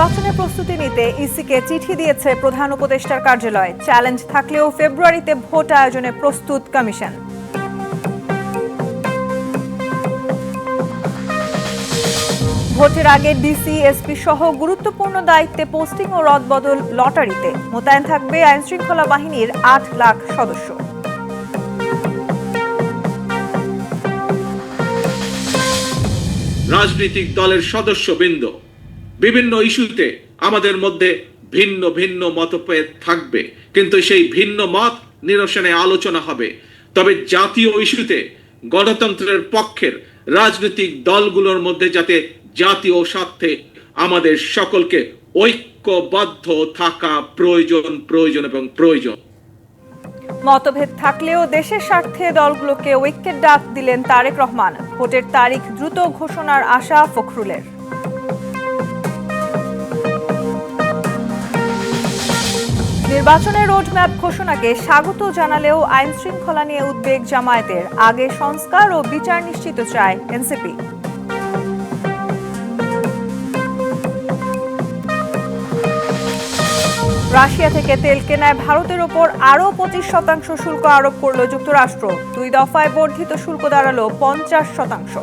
নির্বাচনের প্রস্তুতি নিতে ইসিকে চিঠি দিয়েছে প্রধান উপদেষ্টার কার্যালয়। চ্যালেঞ্জ থাকলেও ফেব্রুয়ারিতে ভোট আয়োজনে প্রস্তুত কমিশন। ভোটের আগে ডিসি, এসপি সহ গুরুত্বপূর্ণ দায়িত্বে পোস্টিং ও রদবদল লটারিতে। মোতায়েন থাকবে আইনশৃঙ্খলা বাহিনীর আট লাখ সদস্য। রাজনৈতিক দলের সদস্য সদস্যবৃন্দ। বিভিন্ন ইস্যুতে আমাদের মধ্যে ভিন্ন ভিন্ন মতভেদ থাকবে। কিন্তু সেই ভিন্ন মত নিরসনে আলোচনা হবে। তবে জাতীয় ইস্যুতে গণতন্ত্রের পক্ষের রাজনৈতিক দলগুলোর মধ্যে যাতে জাতীয় স্বার্থে আমাদের সকলকে ঐক্যবদ্ধ থাকা প্রয়োজন প্রয়োজন এবং প্রয়োজন। মতভেদ থাকলেও দেশের স্বার্থে দলগুলোকে ঐক্যের ডাক দিলেন তারেক রহমান। ভোটের তারিখ দ্রুত ঘোষণার আশা ফখরুলের। নির্বাচনের রোডম্যাপ ঘোষণাকে স্বাগত জানালেও আইন শৃঙ্খলা নিয়ে উদ্বেগ জামায়াতের। আগে সংস্কার ও বিচার নিশ্চিত চায় এনসিপি। রাশিয়া থেকে তেল কেনায় ভারতের ওপর আরও পঁচিশ শতাংশ শুল্ক আরোপ করল যুক্তরাষ্ট্র। দুই দফায় বর্ধিত শুল্ক দাঁড়াল পঞ্চাশ শতাংশ।